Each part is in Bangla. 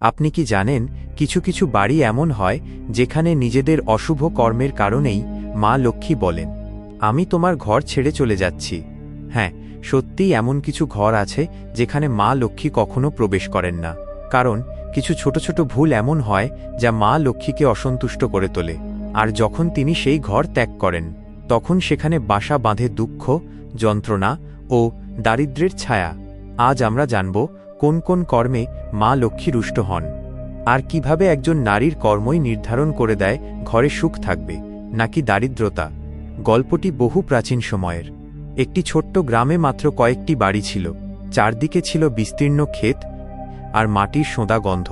আপনি কি জানেন, কিছু কিছু বাড়ি এমন হয়, যেখানে নিজেদের অশুভ কর্মের কারণেই মা লক্ষ্মী বলেন, আমি তোমার ঘর ছেড়ে চলে যাচ্ছি। হ্যাঁ সত্যিই এমন কিছু ঘর আছে, যেখানে মা লক্ষ্মী কখনো প্রবেশ করেন না। কারণ, কিছু ছোট ছোট ভুল এমন হয়, যা মা লক্ষ্মীকে অসন্তুষ্ট করে তোলে। আর যখন তিনি সেই ঘর ত্যাগ করেন, তখন সেখানে বাসা বাঁধে দুঃখ, যন্ত্রণা ও দারিদ্র্যের ছায়া। আজ আমরা জানব কোন কোন কর্মে মা লক্ষ্মী রুষ্ট হন? আর কীভাবে একজন নারীর কর্মই নির্ধারণ করে দেয়, ঘরে সুখ থাকবে, নাকি দারিদ্রতা? গল্পটি বহু প্রাচীন সময়ের। একটি ছোট্ট গ্রামে মাত্র কয়েকটি বাড়ি ছিল। চারদিকে ছিল বিস্তীর্ণ ক্ষেত আর মাটির সোঁদা গন্ধ।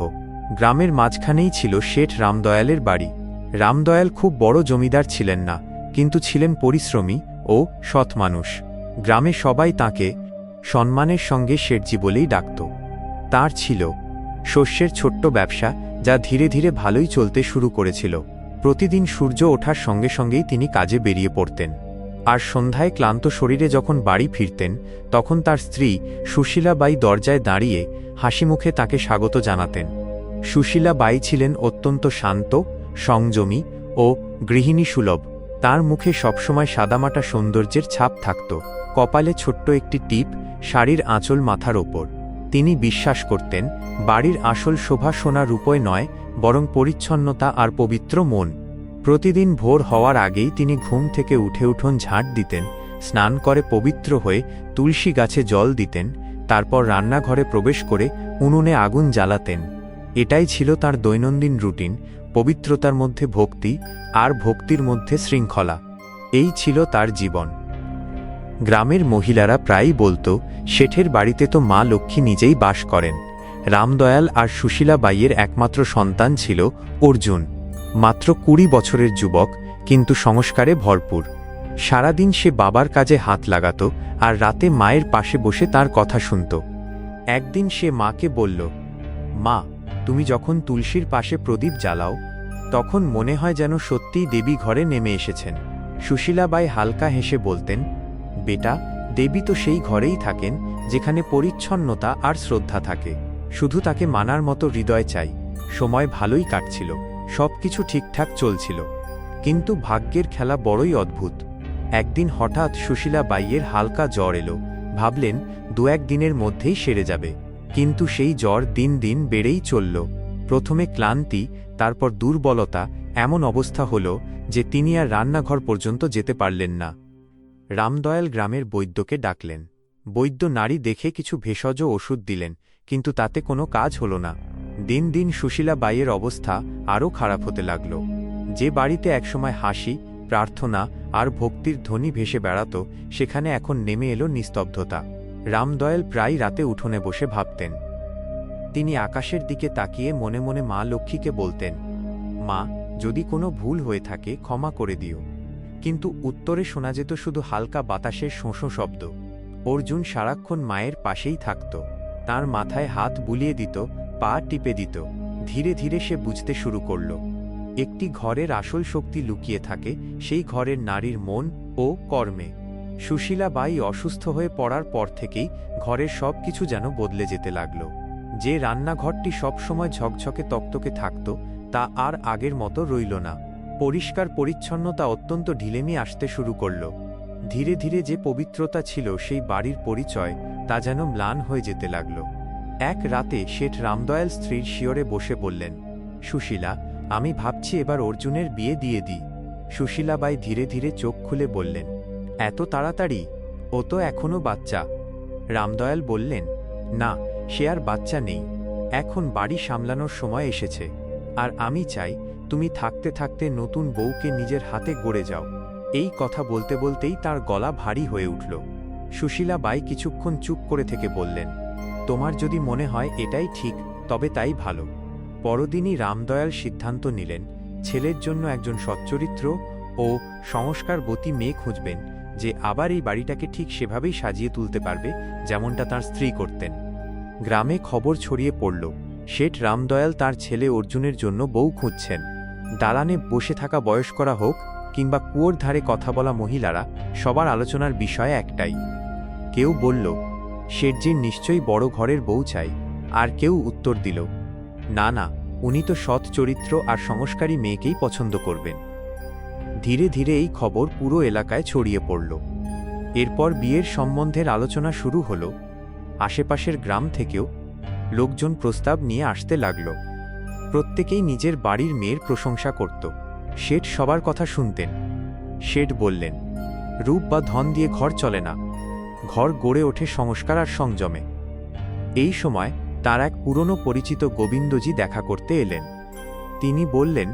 গ্রামের মাঝখানেই ছিল শেঠ রামদয়ালের বাড়ি। রামদয়াল খুব বড় জমিদার ছিলেন না, কিন্তু ছিলেন পরিশ্রমী ও সৎ মানুষ। গ্রামে সবাই তাকে সম্মানের সঙ্গে শেঠজি বলেই ডাকত। তার ছিল শস্যের ছোট্ট ব্যবসা যা ধীরে ধীরে ভালোই চলতে শুরু করেছিল। প্রতিদিন সূর্য ওঠার সঙ্গে সঙ্গেই তিনি কাজে বেরিয়ে পড়তেন। আর সন্ধ্যায় ক্লান্ত শরীরে যখন বাড়ি ফিরতেন, তখন তার স্ত্রী সুশীলাবাই দরজায় দাঁড়িয়ে হাসি মুখে তাকে স্বাগত জানাতেন। সুশীলাবাই ছিলেন অত্যন্ত শান্ত, সংযমী ও গৃহিণী সুলভ। তার মুখে সবসময় সাদামাটা সৌন্দর্যের ছাপ থাকত। কপালে ছোট্ট একটি টিপ, শাড়ির আঁচল মাথার ওপর। তিনি বিশ্বাস করতেন, বাড়ির আসল শোভা সোনা রূপয় নয়, বরং পরিচ্ছন্নতা আর পবিত্র মন। প্রতিদিন ভোর হওয়ার আগেই তিনি ঘুম থেকে উঠে উঠোন ঝাঁট দিতেন, স্নান করে পবিত্র হয়ে তুলসী গাছে জল দিতেন, তারপর রান্নাঘরে প্রবেশ করে উনুনে আগুন জ্বালাতেন। এটাই ছিল তার দৈনন্দিন রুটিন, পবিত্রতার মধ্যে ভক্তি, আর ভক্তির মধ্যে শৃঙ্খলা। এই ছিল তার জীবন। গ্রামের মহিলারা প্রায়ই বলতো, শেঠের বাড়িতে তো মা লক্ষ্মী নিজেই বাস করেন। রামদয়াল আর সুশীলা বাইয়ের একমাত্র সন্তান ছিল অর্জুন। মাত্র কুড়ি বছরের যুবক, কিন্তু সংস্কারে ভরপুর। সারাদিন সে বাবার কাজে হাত লাগাত আর রাতে মায়ের পাশে বসে তার কথা শুনত। একদিন সে মাকে বলল, মা, তুমি যখন তুলসীর পাশে প্রদীপ জ্বালাও, তখন মনে হয় যেন সত্যিই দেবী ঘরে নেমে এসেছেন। সুশীলাবাই হালকা হেসে বলতেন বেটা, দেবী তো সেই ঘরেই থাকেন, যেখানে পরিচ্ছন্নতা আর শ্রদ্ধা থাকে। শুধু তাকে মানার মতো হৃদয় চাই। সময় ভালোই কাটছিল। সবকিছু ঠিকঠাক চলছিল। কিন্তু ভাগ্যের খেলা বড়ই অদ্ভুত। একদিন হঠাৎ সুশীলা বাইয়ের হালকা জ্বর এলো। ভাবলেন, দু এক দিনের মধ্যেই সেরে যাবে। কিন্তু সেই জ্বর দিন দিন বেড়েই চলল। প্রথমে ক্লান্তি, তারপর দুর্বলতা, এমন অবস্থা হল যে তিনি আর রান্নাঘর পর্যন্ত যেতে পারলেন না। রামদয়াল গ্রামের বৈদ্যকে ডাকলেন। বৈদ্য নারী দেখে কিছু ভেষজ ওষুধ দিলেন, কিন্তু তাতে কোনো কাজ হল না। দিন দিন সুশীলা বাইয়ের অবস্থা আরও খারাপ হতে লাগল। যে বাড়িতে একসময় হাসি, প্রার্থনা আর ভক্তির ধ্বনি ভেসে বেড়াত, সেখানে এখন নেমে এলো নিস্তব্ধতা। রামদয়াল প্রায় রাতে উঠোনে বসে ভাবতেন। তিনি আকাশের দিকে তাকিয়ে মনে মনে মা লক্ষ্মীকে বলতেন, মা, যদি কোনো ভুল হয়ে থাকে ক্ষমা করে দিও। কিন্তু উত্তরে শোনা যেত শুধু হালকা বাতাসের শোঁসো শব্দ। অর্জুন সারাক্ষণ মায়ের পাশেই থাকত। তার মাথায় হাত বুলিয়ে দিত, পা টিপে দিত। ধীরে ধীরে সে বুঝতে শুরু করল। একটি ঘরের আসল শক্তি লুকিয়ে থাকে সেই ঘরের নারীর মন ও কর্মে। সুশীলা বাই অসুস্থ হয়ে পড়ার পর থেকেই ঘরের সব কিছু যেন বদলে যেতে লাগল। যে রান্নাঘরটি সবসময় ঝকঝকে তক্তকে থাকত, তা আর আগের মতো রইল না। পরিষ্কার পরিচ্ছন্নতা অত্যন্ত ঢিলেমি আসতে শুরু করল। ধীরে ধীরে যে পবিত্রতা ছিল সেই বাড়ির পরিচয়, তা যেন ম্লান হয়ে যেতে লাগল। এক রাতে শেঠ রামদয়াল স্ত্রীর শিয়রে বসে বললেন, সুশীলা, আমি ভাবছি এবার অর্জুনের বিয়ে দিয়ে দিই। সুশীলাবাই ধীরে ধীরে চোখ খুলে বললেন, এত তাড়াতাড়ি? ও তো এখনও বাচ্চা। রামদয়াল বললেন, না, সে আর বাচ্চা নেই। এখন বাড়ি সামলানোর সময় এসেছে। আর আমি চাই তুমি থাকতে থাকতে নতুন বউকে নিজের হাতে গড়ে যাও। এই কথা বলতে বলতেই তার গলা ভারী হয়ে উঠল। সুশীলা বাই কিছুক্ষণ চুপ করে থেকে বললেন, তোমার যদি মনে হয় এটাই ঠিক, তবে তাই ভালো। পরদিনই রামদয়াল সিদ্ধান্ত নিলেন, ছেলের জন্য একজন সচ্চরিত্র ও সংস্কারবতী মেয়ে খুঁজবেন, যে আবার এই বাড়িটাকে ঠিক সেভাবেই সাজিয়ে তুলতে পারবে, যেমনটা তার স্ত্রী করতেন। গ্রামে খবর ছড়িয়ে পড়ল, শেঠ রামদয়াল তার ছেলে অর্জুনের জন্য বউ খুঁজছেন। দালানে বসে থাকা বয়স্করা হোক কিংবা কুয়োর ধারে কথা বলা মহিলারা, সবার আলোচনার বিষয় একটাই। কেউ বলল, শেঠজির নিশ্চয়ই বড় ঘরের বউ চাই। আর কেউ উত্তর দিল, না না, উনি তো সৎ চরিত্র আর সংস্কারী মেয়েকেই পছন্দ করবেন। ধীরে ধীরে এই খবর পুরো এলাকায় ছড়িয়ে পড়ল। এরপর বিয়ের সম্বন্ধের আলোচনা শুরু হল। আশেপাশের গ্রাম থেকেও লোকজন প্রস্তাব নিয়ে আসতে লাগল। প্রত্যেকেই নিজের বাড়ির মেয়ের প্রশংসা করত। শেঠ সবার কথা শুনতেন। শেঠ বললেন, রূপ বা ধন দিয়ে ঘর চলে না। ঘর গড়ে ওঠে সংস্কার আর সংযমে। এই সময় তার এক পুরনো পরিচিত গোবিন্দজি দেখা করতে এলেন। তিনি বললেন,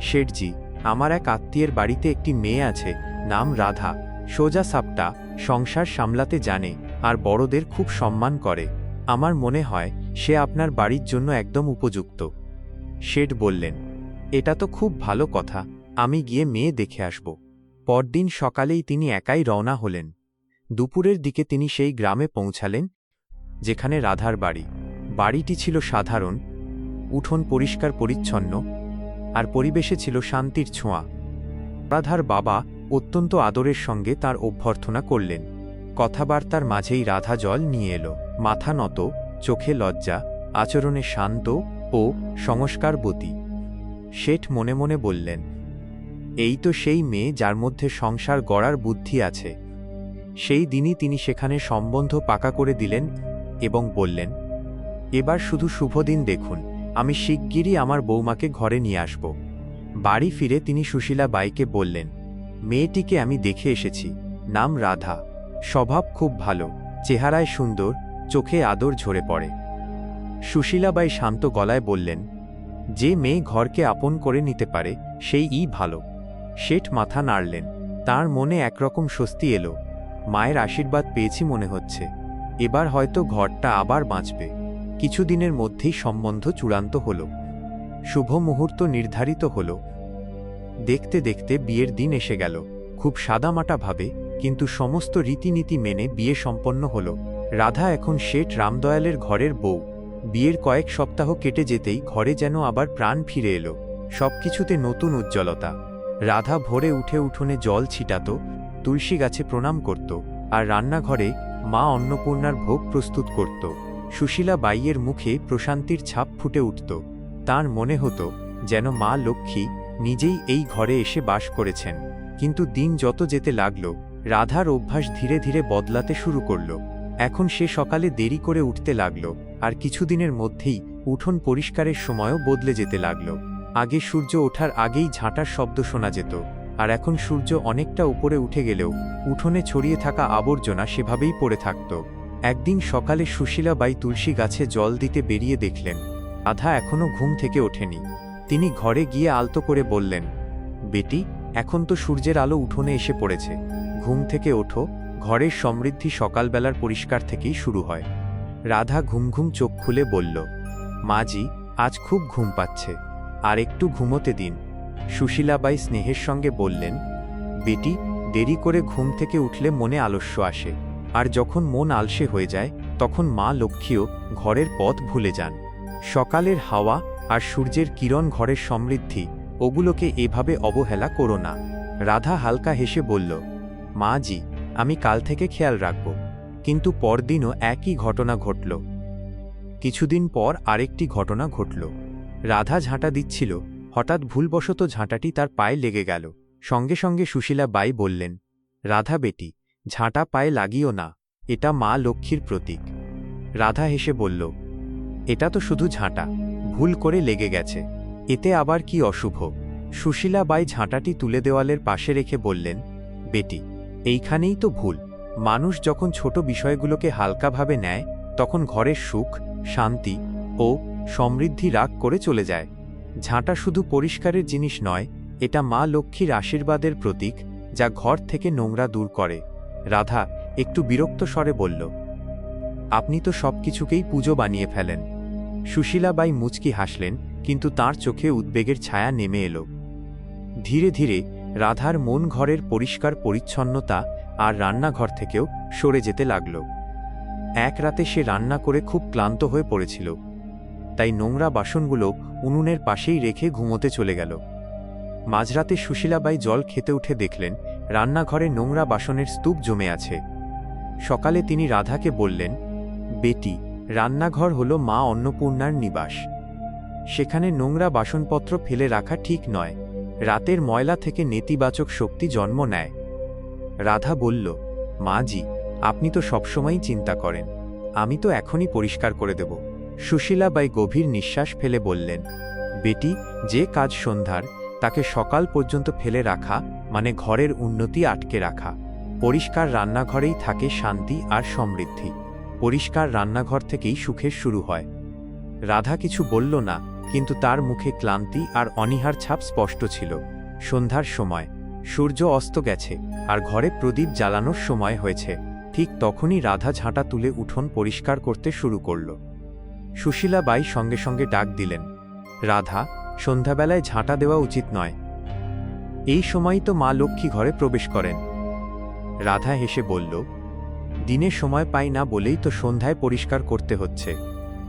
শেঠজি, আমার এক আত্মীয়ের বাড়িতে একটি মেয়ে আছে, নাম রাধা। সোজা সাপটা সংসার সামলাতে জানে আর বড়দের খুব সম্মান করে। আমার মনে হয় সে আপনার বাড়ির জন্য একদম উপযুক্ত। শেঠ বললেন, এটা তো খুব ভালো কথা, আমি গিয়ে মেয়ে দেখে আসব। পরদিন সকালেই তিনি একাই রওনা হলেন। দুপুরের দিকে তিনি সেই গ্রামে পৌঁছালেন, যেখানে রাধার বাড়ি। বাড়িটি ছিল সাধারণ, উঠোন পরিষ্কার পরিচ্ছন্ন, আর পরিবেশে ছিল শান্তির ছোঁয়া। রাধার বাবা অত্যন্ত আদরের সঙ্গে তার অভ্যর্থনা করলেন। কথাবার্তার মাঝেই রাধা জল নিয়ে এলো, মাথা নত, চোখে লজ্জা, আচরণে শান্ত ও সংস্কারবতী শেঠ মনে মনে বললেন, এই তো সেই মেয়ে যার মধ্যে সংসার গড়ার বুদ্ধি আছে। সেই দিনই তিনি সেখানে সম্বন্ধ পাকা করে দিলেন এবং বললেন, এবার শুধু শুভদিন দেখুন, আমি শিগগিরই আমার বৌমাকে ঘরে নিয়ে আসব। বাড়ি ফিরে তিনি সুশীলা বাইকে বললেন, মেয়েটিকে আমি দেখে এসেছি, নাম রাধা। স্বভাব খুব ভালো, চেহারায় সুন্দর, চোখে আদর ঝরে পড়ে। সুশীলাবাই শান্ত গলায় বললেন, যে মেয়ে ঘরকে আপন করে নিতে পারে, সেই ই ভালো। শেঠ মাথা নাড়লেন। তার মনে একরকম স্বস্তি এলো। মায়ের আশীর্বাদ পেয়েছি মনে হচ্ছে। এবার হয়তো ঘরটা আবার বাঁচবে। কিছুদিনের মধ্যেই সম্বন্ধ চূড়ান্ত হল। শুভ মুহূর্ত নির্ধারিত হল। দেখতে দেখতে বিয়ের দিন এসে গেল। খুব সাদামাটাভাবে কিন্তু সমস্ত রীতিনীতি মেনে বিয়ে সম্পন্ন হল। রাধা এখন শেঠ রামদয়ালের ঘরের বউ। বিয়ের কয়েক সপ্তাহ কেটে যেতেই ঘরে যেন আবার প্রাণ ফিরে এলো। সবকিছুতে নতুন উজ্জ্বলতা। রাধা ভোরে উঠে উঠোনে জল ছিটাত, তুলসী গাছে প্রণাম করত, আর রান্নাঘরে মা অন্নপূর্ণার ভোগ প্রস্তুত করত। সুশীলা বাইয়ের মুখে প্রশান্তির ছাপ ফুটে উঠত। তার মনে হতো যেন মা লক্ষ্মী নিজেই এই ঘরে এসে বাস করেছেন। কিন্তু দিন যত যেতে লাগল, রাধার অভ্যাস ধীরে ধীরে বদলাতে শুরু করল। এখন সে সকালে দেরি করে উঠতে লাগল। আর কিছুদিনের মধ্যেই উঠোন পরিষ্কারের সময়ও বদলে যেতে লাগল। আগে সূর্য ওঠার আগেই ঝাঁটার শব্দ শোনা যেত, আর এখন সূর্য অনেকটা উপরে উঠে গেলেও উঠোনে ছড়িয়ে থাকা আবর্জনা সেভাবেই পড়ে থাকত। একদিন সকালে সুশীলা বাই তুলসী গাছে জল দিতে বেরিয়ে দেখলেন, আধা এখনও ঘুম থেকে ওঠেনি। তিনি ঘরে গিয়ে আলতো করে বললেন, বেটি, এখন তো সূর্যের আলো উঠোনে এসে পড়েছে। ঘুম থেকে ওঠো, ঘরের সমৃদ্ধি সকালবেলার পরিষ্কার থেকেই শুরু হয়। রাধা ঘুম ঘুম চোখ খুলে বলল মাজি আজ খুব ঘুম পাচ্ছে। আর একটু ঘুমোতে দিন। সুশীলাবাই স্নেহের সঙ্গে বললেন, বেটি, দেরি করে ঘুম থেকে উঠলে মনে আলস্য আসে। আর যখন মন আলসে হয়ে যায়, তখন মা লক্ষ্মীও ঘরের পথ ভুলে যান। সকালের হাওয়া আর সূর্যের কিরণ ঘরের সমৃদ্ধি, ওগুলোকে এভাবে অবহেলা করো না। রাধা হালকা হেসে বলল মা জি আমি কাল থেকে খেয়াল রাখব। কিন্তু পরদিনও একই ঘটনা ঘটল। কিছুদিন পর আরেকটি ঘটনা ঘটল। রাধা ঝাঁটা দিচ্ছিল, হঠাৎ ভুলবশত ঝাঁটাটি তার পায়ে লেগে গেল। সঙ্গে সঙ্গে সুশীলা বাই বললেন, রাধা বেটি, ঝাঁটা পায়ে লাগিও না, এটা মা লক্ষ্মীর প্রতীক। রাধা হেসে বলল, এটা তো শুধু ঝাঁটা, ভুল করে লেগে গেছে। এতে আবার কি অশুভ? সুশীলা বাই ঝাঁটাটি তুলে দেওয়ালের পাশে রেখে বললেন, বেটি, এইখানেই তো ভুল। মানুষ যখন ছোট বিষয়গুলোকে হালকাভাবে নেয়, তখন ঘরের সুখ, শান্তি ও সমৃদ্ধি রাগ করে চলে যায়। ঝাঁটা শুধু পরিষ্কারের জিনিস নয়, এটা মা লক্ষ্মীর আশীর্বাদের প্রতীক, যা ঘর থেকে নোংরা দূর করে। রাধা একটু বিরক্ত স্বরে বলল, আপনি তো সবকিছুকেই পুজো বানিয়ে ফেলেন। সুশীলাবাই মুচকি হাসলেন, কিন্তু তার চোখে উদ্বেগের ছায়া নেমে এলো। ধীরে ধীরে রাধার মন ঘরের পরিষ্কার পরিচ্ছন্নতা আর রান্নাঘর থেকেও সরে যেতে লাগল। এক রাতে সে রান্না করে খুব ক্লান্ত হয়ে পড়েছিল। তাই নোংরা বাসনগুলো উনুনের পাশেই রেখে ঘুমোতে চলে গেল। মাঝরাতে সুশীলাবাই জল খেতে উঠে দেখলেন রান্নাঘরে নোংরা বাসনের স্তূপ জমে আছে। সকালে তিনি রাধাকে বললেন, বেটি, রান্নাঘর হল মা অন্নপূর্ণার নিবাস। সেখানে নোংরা বাসনপত্র ফেলে রাখা ঠিক নয়। রাতের ময়লা থেকে নেতিবাচক শক্তি জন্ম নেয়। রাধা বলল, মা জি, আপনি তো সবসময়ই চিন্তা করেন। আমি তো এখনই পরিষ্কার করে দেব। সুশীলা বাই গভীর নিঃশ্বাস ফেলে বললেন, বেটি, যে কাজ সন্ধ্যার, তাকে সকাল পর্যন্ত ফেলে রাখা মানে ঘরের উন্নতি আটকে রাখা। পরিষ্কার রান্নাঘরেই থাকে শান্তি আর সমৃদ্ধি। পরিষ্কার রান্নাঘর থেকেই সুখের শুরু হয়। রাধা কিছু বলল না, কিন্তু তার মুখে ক্লান্তি আর অনীহার ছাপ স্পষ্ট ছিল। সন্ধ্যার সময় সূর্য অস্ত গেছে, আর ঘরে প্রদীপ জ্বালানোর সময় হয়েছে। ঠিক তখনই রাধা ঝাঁটা তুলে উঠোন পরিষ্কার করতে শুরু করল। সুশীলা বাই সঙ্গে সঙ্গে ডাক দিলেন, রাধা, সন্ধ্যাবেলায় ঝাঁটা দেওয়া উচিত নয়। এই সময়ই তো মা লক্ষ্মী ঘরে প্রবেশ করেন। রাধা হেসে বলল, দিনে সময় পাই না বলেই তো সন্ধ্যায় পরিষ্কার করতে হচ্ছে।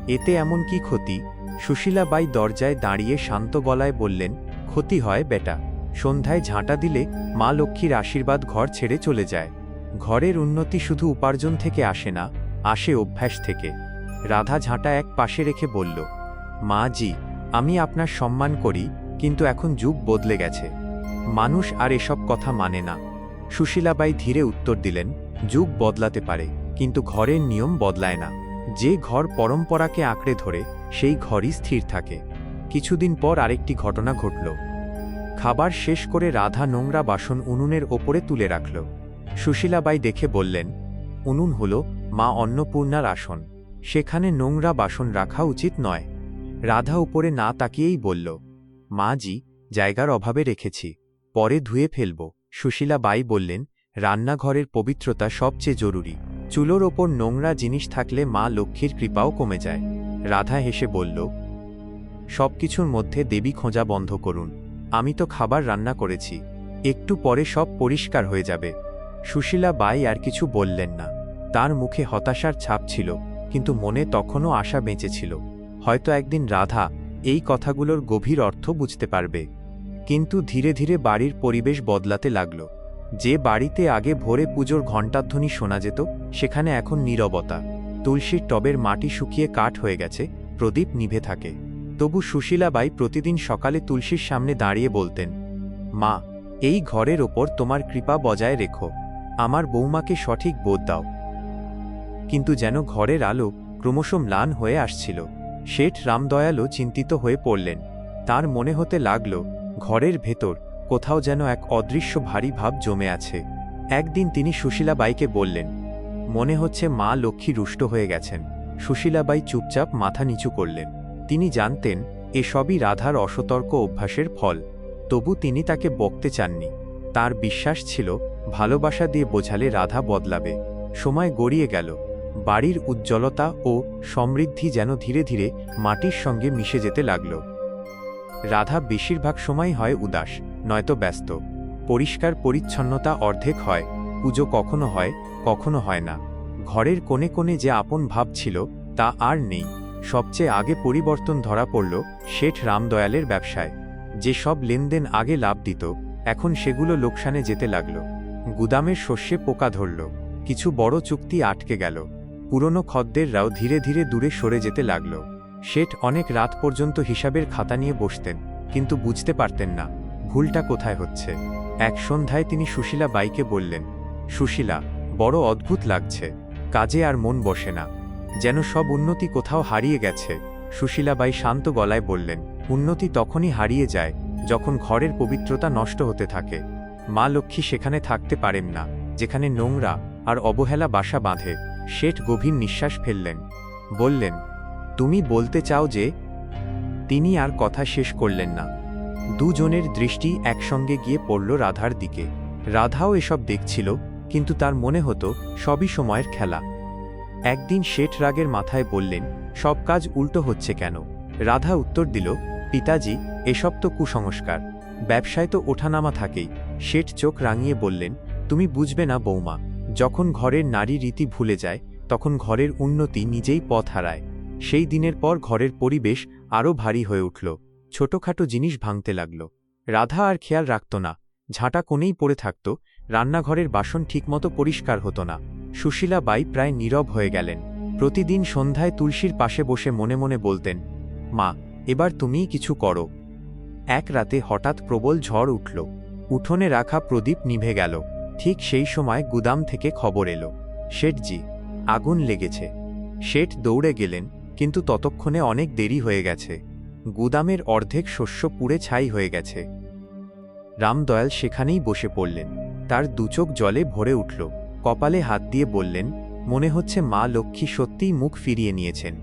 এতে এমন কি ক্ষতি? সুশীলাবাই দরজায় দাঁড়িয়ে শান্ত গলায় বললেন, ক্ষতি হয় বেটা। সন্ধ্যায় ঝাঁটা দিলে মা লক্ষ্মীর আশীর্বাদ ঘর ছেড়ে চলে যায়। ঘরের উন্নতি শুধু উপার্জন থেকে আসে না, আসে অভ্যাস থেকে। রাধা ঝাঁটা এক পাশে রেখে বলল, মা জি, আমি আপনার সম্মান করি, কিন্তু এখন যুগ বদলে গেছে। মানুষ আর এসব কথা মানে না। সুশীলাবাই ধীরে উত্তর দিলেন, যুগ বদলাতে পারে, কিন্তু ঘরের নিয়ম বদলায় না। যে ঘর পরম্পরাকে আঁকড়ে ধরে, সেই ঘরই স্থির থাকে। কিছুদিন পর আরেকটি ঘটনা ঘটল। খাবার শেষ করে রাধা নোংরা বাসন উনুনের ওপরে তুলে রাখল। সুশীলাবাই দেখে বললেন, উনুন হল মা অন্নপূর্ণার আসন। সেখানে নোংরা বাসন রাখা উচিত নয়। রাধা উপরে না তাকিয়েই বলল, মা জি, জায়গার অভাবে রেখেছি, পরে ধুয়ে ফেলব। সুশীলাবাই বললেন, রান্নাঘরের পবিত্রতা সবচেয়ে জরুরি। চুলোর ওপর নোংরা জিনিস থাকলে মা লক্ষ্মীর কৃপাও কমে যায়। রাধা হেসে বলল, সবকিছুর মধ্যে দেবী খোঁজা বন্ধ করুন। আমি তো খাবার রান্না করেছি। একটু পরে সব পরিষ্কার হয়ে যাবে। সুশীলা বাই আর কিছু বললেন না। তার মুখে হতাশার ছাপ ছিল, কিন্তু মনে তখনও আশা বেঁচেছিল। হয়তো একদিন রাধা এই কথাগুলোর গভীর অর্থ বুঝতে পারবে। কিন্তু ধীরে ধীরে বাড়ির পরিবেশ বদলাতে লাগল। যে বাড়িতে আগে ভোরে পুজোর ঘণ্টাধ্বনি শোনা যেত, সেখানে এখন নীরবতা। তুলসীর টবের মাটি শুকিয়ে কাঠ হয়ে গেছে, প্রদীপ নিভে থাকে। তবু সুশীলাবাই প্রতিদিন সকালে তুলসীর সামনে দাঁড়িয়ে বলতেন, মা, এই ঘরের ওপর তোমার কৃপা বজায় রেখো, আমার বৌমাকে সঠিক বোধ দাও কিন্তু যেন ঘরের আলো ক্রমশ ম্লান হয়ে আসছিল। শেঠ রামদয়ালও চিন্তিত হয়ে পড়লেন। তার মনে হতে লাগল, ঘরের ভেতর কোথাও যেন এক অদৃশ্য ভারী ভাব জমে আছে একদিন তিনি সুশীলাবাইকে বললেন, মনে হচ্ছে মা লক্ষ্মী রুষ্ট হয়ে গেছেন সুশীলাবাই চুপচাপ মাথা নিচু করলেন। তিনি জানতেন এসবই রাধার অসতর্ক অভ্যাসের ফল। তবু তিনি তাকে বকতে চাননি। তার বিশ্বাস ছিল, ভালোবাসা দিয়ে বোঝালে রাধা বদলাবে। সময় গড়িয়ে গেল। বাড়ির উজ্জ্বলতা ও সমৃদ্ধি যেন ধীরে ধীরে মাটির সঙ্গে মিশে যেতে লাগল। রাধা বেশিরভাগ সময় হয় উদাস, নয়তো ব্যস্ত। পরিষ্কার পরিচ্ছন্নতা অর্ধেক হয়। পুজো কখনো হয় কখনো হয় না। ঘরের কোণে কোণে যে আপন ভাব ছিল, তা আর নেই। সবচেয়ে আগে পরিবর্তন ধরা পড়ল শেঠ রামদয়ালের ব্যবসায়। যে সব লেনদেন আগে লাভ দিত, এখন সেগুলো লোকসানে যেতে লাগল। গুদামের শস্যে পোকা ধরল, কিছু বড় চুক্তি আটকে গেল, পুরনো খদ্দেররাও ধীরে ধীরে দূরে সরে যেতে লাগল। শেঠ অনেক রাত পর্যন্ত হিসাবের খাতা নিয়ে বসতেন, কিন্তু বুঝতে পারতেন না, ভুলটা কোথায় হচ্ছে। এক সন্ধ্যায় তিনি সুশীলা বাইকে বললেন, সুশীলা, বড় অদ্ভুত লাগছে, কাজে আর মন বসে না। যেন সব উন্নতি কোথাও হারিয়ে গেছে। সুশীলাবাই শান্ত গলায় বললেন, উন্নতি তখনই হারিয়ে যায়, যখন ঘরের পবিত্রতা নষ্ট হতে থাকে। মা লক্ষ্মী সেখানে থাকতে পারেন না, যেখানে নোংরা আর অবহেলা বাসা বাঁধে। শেঠ গভীর নিঃশ্বাস ফেললেন। বললেন, তুমি বলতে চাও যে, তিনি আর কথা শেষ করলেন না। দুজনের দৃষ্টি একসঙ্গে গিয়ে পড়ল রাধার দিকে। রাধাও এসব দেখছিল, কিন্তু তার মনে হতো, সবই সময়ের খেলা। একদিন শেঠ রাগের মাথায় বললেন, সব কাজ উল্টো হচ্ছে কেন? রাধা উত্তর দিল, পিতাজি, এসব তো কুসংস্কার। ব্যবসায় তো ওঠানামা থাকেই। শেঠ চোখ রাঙিয়ে বললেন, তুমি বুঝবে না বৌমা, যখন ঘরের নারী রীতি ভুলে যায়, তখন ঘরের উন্নতি নিজেই পথ হারায়। সেই দিনের পর ঘরের পরিবেশ আরও ভারী হয়ে উঠল। ছোটখাটো জিনিস ভাঙতে লাগল। রাধা আর খেয়াল রাখত না, ঝাঁটা কোণেই পড়ে থাকত, রান্নাঘরের বাসন ঠিকমতো পরিষ্কার হতো না। সুশীলা বাই প্রায় নীরব হয়ে গেলেন। প্রতিদিন সন্ধ্যায় তুলসীর পাশে বসে মনে মনে বলতেন, মা, এবার তুমিই কিছু করো। এক রাতে হঠাৎ প্রবল ঝড় উঠল। উঠোনে রাখা প্রদীপ নিভে গেল। ঠিক সেই সময় গুদাম থেকে খবর এলো, শেঠজি, আগুন লেগেছে। শেঠ দৌড়ে গেলেন, কিন্তু ততক্ষণে অনেক দেরি হয়ে গেছে। গুদামের অর্ধেক শস্য পুড়ে ছাই হয়ে গেছে। রামদয়াল সেখানেই বসে পড়লেন। তার দুচোখ জলে ভরে উঠল। কপালে হাত দিয়ে বললেন, মনে হচ্ছে মা লক্ষ্মী সত্যিই মুখ ফিরিয়ে নিয়েছেন।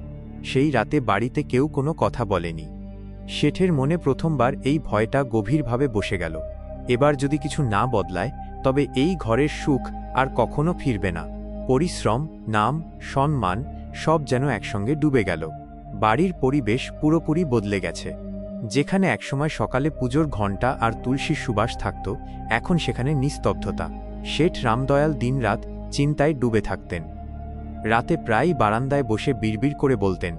সেই রাতে বাড়িতে কেউ কোনো কথা বলেনি। শেঠের মনে প্রথমবার এই ভয়টা গভীরভাবে বসে গেল। এবার যদি কিছু না বদলায়, তবে এই ঘরের সুখ আর কখনো ফিরবে না। পরিশ্রম, নাম, সম্মান, সব যেন একসঙ্গে ডুবে গেল। বাড়ির পরিবেশ পুরোপুরি বদলে গেছে। যেখানে একসময় সকালে পুজোর ঘণ্টা আর তুলসীর সুবাস থাকত, এখন সেখানে নিস্তব্ধতা। শেঠ রামদয়াল দিনরাত চিন্তায় ডুবে থাকতেন। রাতে প্রায় বারান্দায় বসে বিড়বিড় করে বলতেন,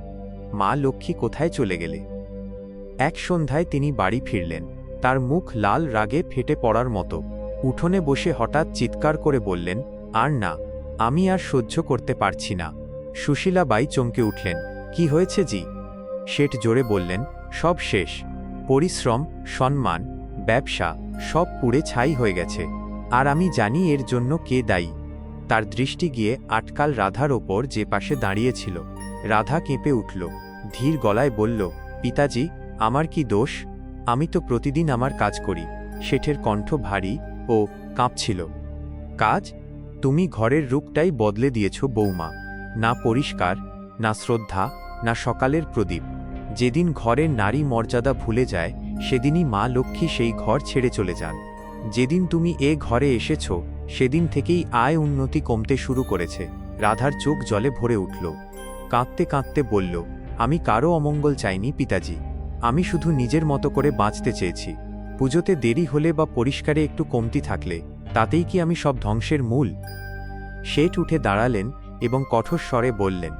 মা লক্ষ্মী কোথায় চলে গেলে? এক সন্ধ্যায় তিনি বাড়ি ফিরলেন। তার মুখ লাল রাগে ফেটে পড়ার মতো। উঠোনে বসে হঠাৎ চিৎকার করে বললেন, আর না, আমি আর সহ্য করতে পারছি না। সুশীলা বাই চমকে উঠলেন, কি হয়েছে জি? শেঠ জোরে বললেন, সব শেষ। পরিশ্রম, সম্মান, ব্যবসা, সব পুড়ে ছাই হয়ে গেছে। আর আমি জানি এর জন্য কে দায়ী। তার দৃষ্টি গিয়ে আটকাল রাধার ওপর যে পাশে দাঁড়িয়েছিল। রাধা কেঁপে উঠল, ধীর গলায় বলল, পিতাজি, আমার কি দোষ? আমি তো প্রতিদিন আমার কাজ করি। শেঠের কণ্ঠ ভারী ও কাঁপছিল। কাজ? তুমি ঘরের রূপটাই বদলে দিয়েছ বৌমা। না পরিষ্কার, না শ্রদ্ধা, না সকালের প্রদীপ। যেদিন ঘরের নারী মর্যাদা ভুলে যায়, সেদিনই মা লক্ষ্মী সেই ঘর ছেড়ে চলে যান। যেদিন তুমি এ ঘরে এসেছ, সেদিন থেকেই আয় উন্নতি কমতে শুরু করেছে। রাধার চোখ জলে ভরে উঠল। কাঁদতে কাঁদতে বলল, আমি কারও অমঙ্গল চাইনি, পিতাজি। আমি শুধু নিজের মতো করে বাঁচতে চেয়েছি। পুজোতে দেরি হলে বা পরিষ্কারে একটু কমতি থাকলে, তাতেই কি আমি সব ধ্বংসের মূল? শেঠ উঠে দাঁড়ালেন এবং কঠোর স্বরে বললেন,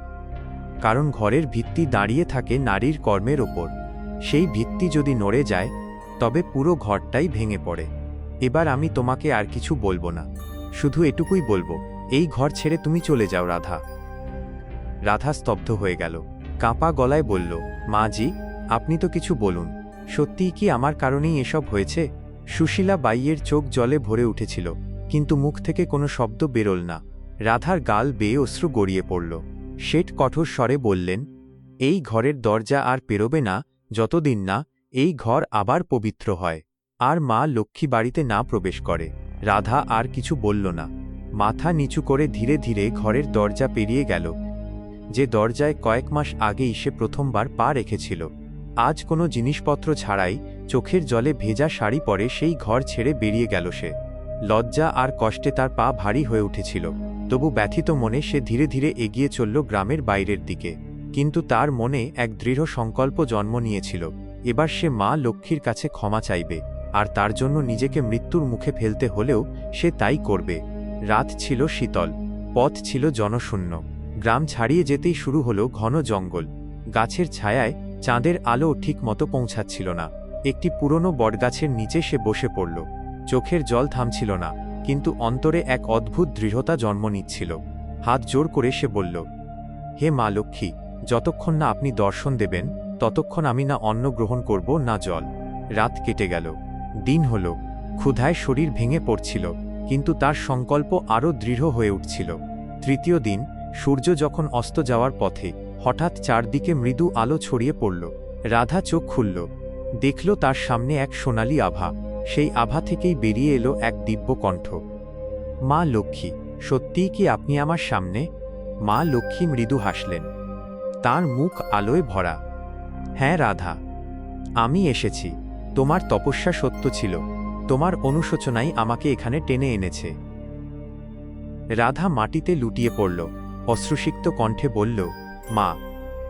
কারণ ঘরের ভিত্তি দাঁড়িয়ে থাকে নারীর কর্মের ওপর। সেই ভিত্তি যদি নড়ে যায়, তবে পুরো ঘরটাই ভেঙে পড়ে। এবার আমি তোমাকে আর কিছু বলব না। শুধু এটুকুই বলব, এই ঘর ছেড়ে তুমি চলে যাও রাধা। রাধা স্তব্ধ হয়ে গেল। কাঁপা গলায় বলল, মা জি, আপনি তো কিছু বলুন। সত্যিই কি আমার কারণেই এসব হয়েছে? সুশীলা বাইয়ের চোখ জলে ভরে উঠেছিল, কিন্তু মুখ থেকে কোনো শব্দ বেরোল না। রাধার গাল বেয়ে অশ্রু গড়িয়ে পড়ল। শেঠ কঠোর স্বরে বললেন, এই ঘরের দরজা আর পেরোবে না, যতদিন না এই ঘর আবার পবিত্র হয়। আর মা লক্ষ্মী বাড়িতে না প্রবেশ করে। রাধা আর কিছু বলল না। মাথা নিচু করে ধীরে ধীরে ঘরের দরজা পেরিয়ে গেল। যে দরজায় কয়েক মাস আগেই সে প্রথমবার পা রেখেছিল। আজ কোনো জিনিসপত্র ছাড়াই চোখের জলে ভেজা শাড়ি পরে সেই ঘর ছেড়ে বেরিয়ে গেল সে। লজ্জা আর কষ্টে তার পা ভারী হয়ে উঠেছিল। তবু ব্যথিত মনে সে ধীরে ধীরে এগিয়ে চলল গ্রামের বাইরের দিকে। কিন্তু তার মনে এক দৃঢ় সংকল্প জন্ম নিয়েছিল। এবার সে মা লক্ষ্মীর কাছে ক্ষমা চাইবে। আর তার জন্য নিজেকে মৃত্যুর মুখে ফেলতে হলেও সে তাই করবে। রাত ছিল শীতল, পথ ছিল জনশূন্য। গ্রাম ছাড়িয়ে যেতেই শুরু হলো ঘন জঙ্গল। গাছের ছায়ায় চাঁদের আলো ঠিকমতো পৌঁছাচ্ছিল না। একটি পুরনো বটগাছের নিচে সে বসে পড়ল। চোখের জল থামছিল না, কিন্তু অন্তরে এক অদ্ভুত দৃঢ়তা জন্ম নিচ্ছিল। হাত জোর করে সে বলল, হে মা লক্ষ্মী, যতক্ষণ না আপনি দর্শন দেবেন, ততক্ষণ আমি না অন্ন গ্রহণ করব, না জল। রাত কেটে গেল। দিন হল, ক্ষুধায় শরীর ভেঙে পড়ছিল, কিন্তু তার সংকল্প আরও দৃঢ় হয়ে উঠছিল। তৃতীয় দিন, সূর্য যখন অস্ত যাওয়ার পথে, হঠাৎ চারদিকে মৃদু আলো ছড়িয়ে পড়ল। রাধা চোখ খুলল। দেখল তার সামনে এক সোনালি আভা, সেই আভা থেকেই বেরিয়ে এলো এক দিব্য কণ্ঠ। মা লক্ষ্মী, সত্যিই কি আপনি আমার সামনে? মা লক্ষ্মী মৃদু হাসলেন। তার মুখ আলোয় ভরা। হ্যাঁ রাধা। আমি এসেছি। তোমার তপস্যা সত্য ছিল। তোমার অনুশোচনাই আমাকে এখানে টেনে এনেছে। রাধা মাটিতে লুটিয়ে পড়ল। অশ্রুসিক্ত কণ্ঠে বলল, মা,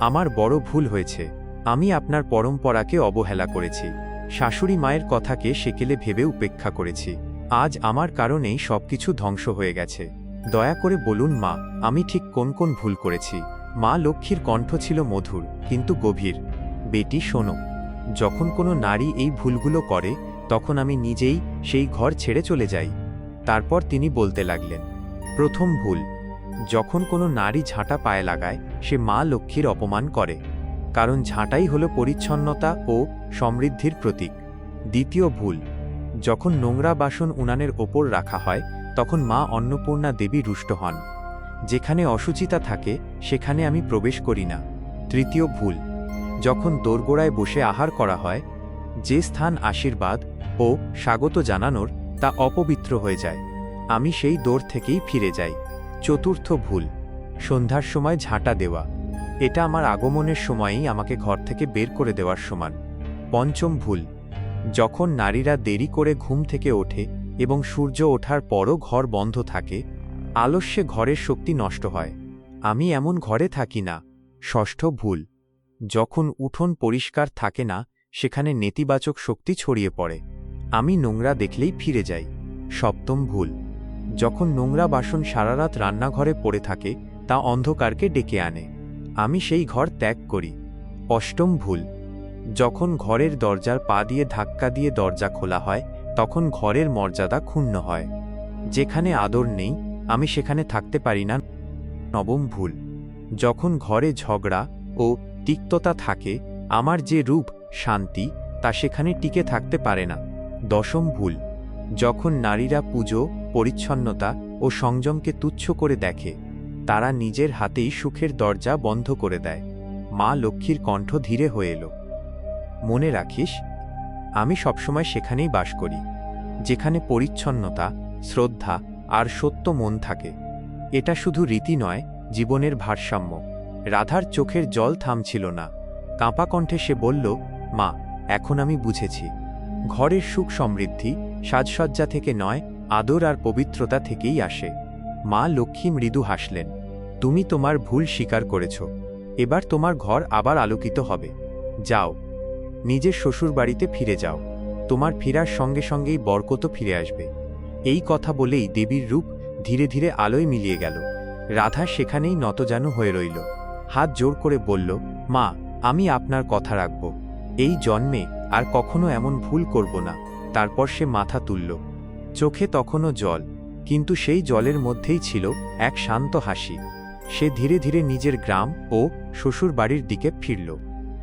আমার বড় ভুল হয়েছে। আমি আপনার পরম্পরাকে অবহেলা করেছি। শাশুড়ি মায়ের কথাকে সেকেলে ভেবে উপেক্ষা করেছি। আজ আমার কারণেই সবকিছু ধ্বংস হয়ে গেছে। দয়া করে বলুন, মা, আমি ঠিক কোন কোন ভুল করেছি? মা লক্ষ্মীর কণ্ঠ ছিল মধুর, কিন্তু গভীর। বেটি, শোনো যখন কোনো নারী এই ভুলগুলো করে, তখন আমি নিজেই সেই ঘর ছেড়ে চলে যাই। তারপর তিনি বলতে লাগলেন, প্রথম ভুল, যখন কোনো নারী ঝাঁটা পায়ে লাগায়, সে মা লক্ষ্মীর অপমান করে। কারণ ঝাঁটাই হল পরিচ্ছন্নতা ও সমৃদ্ধির প্রতীক। দ্বিতীয় ভুল, যখন নোংরা বাসন উনানের ওপর রাখা হয়, তখন মা অন্নপূর্ণা দেবী রুষ্ট হন। যেখানে অসুচিতা থাকে, সেখানে আমি প্রবেশ করি না। তৃতীয় ভুল যখন দোরগোড়ায় বসে আহার করা হয়, যে স্থান আশীর্বাদ ও স্বাগত জানানোর তা অপবিত্র হয়ে যায়। আমি সেই দোর থেকেই ফিরে যাই। চতুর্থ ভুল, সন্ধ্যার সময় ঝাঁটা দেওয়া। এটা আমার আগমনের সময়ই আমাকে ঘর থেকে বের করে দেওয়ার সমান। পঞ্চম ভুল, যখন নারীরা দেরি করে ঘুম থেকে ওঠে এবং সূর্য ওঠার পরও ঘর বন্ধ থাকে, আলস্যে ঘরের শক্তি নষ্ট হয়। আমি এমন ঘরে থাকি না। ষষ্ঠ ভুল যখন উঠোন পরিষ্কার থাকে না, সেখানে নেতিবাচক শক্তি ছড়িয়ে পড়ে। আমি নোংরা দেখলেই ফিরে যাই। সপ্তম ভুল। যখন নোংরা বাসন সারারাত রান্নাঘরে পড়ে থাকে, তা অন্ধকারকে ডেকে আনে। আমি সেই ঘর ত্যাগ করি। অষ্টম ভুল। যখন ঘরের দরজার পা দিয়ে ধাক্কা দিয়ে দরজা খোলা হয়, তখন ঘরের মর্যাদা ক্ষুণ্ণ হয়। যেখানে আদর নেই, আমি সেখানে থাকতে পারি না। নবম ভুল। যখন ঘরে ঝগড়া ও তিক্ততা থাকে, আমার যে রূপ, শান্তি, তা সেখানে টিকে থাকতে পারে না। দশম ভুল। যখন নারীরা পুজো, পরিচ্ছন্নতা ও সংযমকে তুচ্ছ করে দেখে, তারা নিজের হাতেই সুখের দরজা বন্ধ করে দেয়। মা লক্ষ্মীর কণ্ঠ ধীরে হয়ে এলো। মনে রাখিস, আমি সবসময় সেখানেই বাস করি, যেখানে পরিচ্ছন্নতা, শ্রদ্ধা আর সত্য মন থাকে। এটা শুধু রীতি নয়, জীবনের ভারসাম্য। রাধার চোখের জল থামছিল না। কাঁপা কণ্ঠে সে বলল, মা, এখন আমি বুঝেছি। ঘরের সুখ সমৃদ্ধি সাজসজ্জা থেকে নয়, আদর আর পবিত্রতা থেকেই আসে। মা লক্ষ্মী মৃদু হাসলেন, তুমি তোমার ভুল স্বীকার করেছ। এবার তোমার ঘর আবার আলোকিত হবে। যাও, নিজের শ্বশুর বাড়িতে ফিরে যাও। তোমার ফেরার সঙ্গে সঙ্গেই বরকত ফিরে আসবে। এই কথা বলেই দেবীর রূপ ধীরে ধীরে আলোয় মিলিয়ে গেল। রাধা সেখানেই নতজানু হয়ে রইল। হাত জোর করে বলল, মা, আমি আপনার কথা রাখব। এই জন্মে আর কখনো এমন ভুল করব না। তারপর সে মাথা তুলল। চোখে তখনও জল, কিন্তু সেই জলের মধ্যেই ছিল এক শান্ত হাসি। সে ধীরে ধীরে নিজের গ্রাম ও শ্বশুর বাড়ির দিকে ফিরল।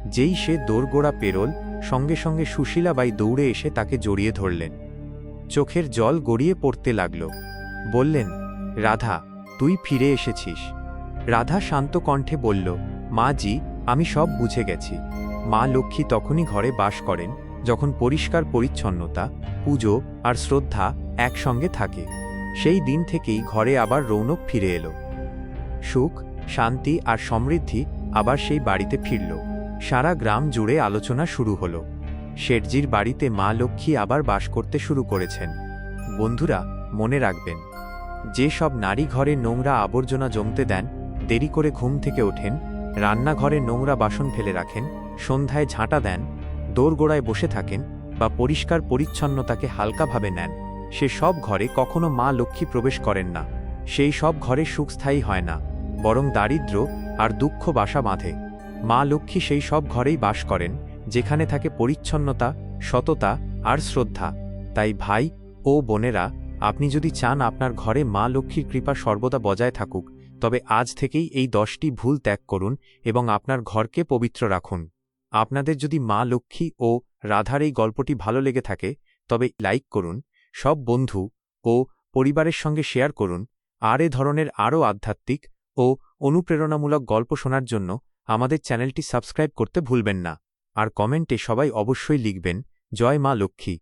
যেই সে দোরগোড়া পেরোল, সঙ্গে সঙ্গে সুশীলাবাই দৌড়ে এসে তাকে জড়িয়ে ধরলেন। চোখের জল গড়িয়ে পড়তে লাগল। বললেন, রাধা, তুই ফিরে এসেছিস। রাধা শান্ত কণ্ঠে বলল, মা জি, আমি সব বুঝে গেছি। মা লক্ষ্মী তখনই ঘরে বাস করেন, যখন পরিষ্কার পরিচ্ছন্নতা, পুজো আর শ্রদ্ধা একসঙ্গে থাকে। সেই দিন থেকেই ঘরে আবার রৌনক ফিরে এলো। সুখ, শান্তি আর সমৃদ্ধি আবার সেই বাড়িতে ফিরল। সারা গ্রাম জুড়ে আলোচনা শুরু হল। শেঠজির বাড়িতে মা লক্ষ্মী আবার বাস করতে শুরু করেছেন। বন্ধুরা, মনে রাখবেন, যে সব নারী ঘরে নোংরা আবর্জনা জমতে দেন দেরি করে ঘুম থেকে ওঠেন, রান্নাঘরে নোংরা বাসন ফেলে রাখেন, সন্ধ্যায় ঝাঁটা দেন, দোরগোড়ায় বসে থাকেন বা পরিষ্কার পরিচ্ছন্নতাকে হালকাভাবে নেন। সে সব ঘরে কখনো মা লক্ষ্মী প্রবেশ করেন না। সেই সব ঘরে সুখ স্থায়ী হয় না, বরং দারিদ্র আর দুঃখ বাসা বাঁধে। মা লক্ষ্মী সেই সব ঘরেই বাস করেন, যেখানে থাকে পরিচ্ছন্নতা, সততা আর শ্রদ্ধা। তাই ভাই ও বোনেরা, আপনি যদি চান আপনার ঘরে মা লক্ষ্মীর কৃপা সর্বদা বজায় থাকুক তবে আজ থেকেই এই দশটি ভুল ত্যাগ করুন এবং আপনার ঘরকে পবিত্র রাখুন। আপনাদের যদি মা লক্ষ্মী ও রাধার এই গল্পটি ভালো লেগে থাকে, তবে লাইক করুন, সব বন্ধু ও পরিবারের সঙ্গে শেয়ার করুন, আর এ ধরনের আরও আধ্যাত্মিক ও অনুপ্রেরণামূলক গল্প শোনার জন্য আমাদের চ্যানেলটি সাবস্ক্রাইব করতে ভুলবেন না। আর কমেন্টে সবাই অবশ্যই লিখবেন, জয় মা লক্ষ্মী।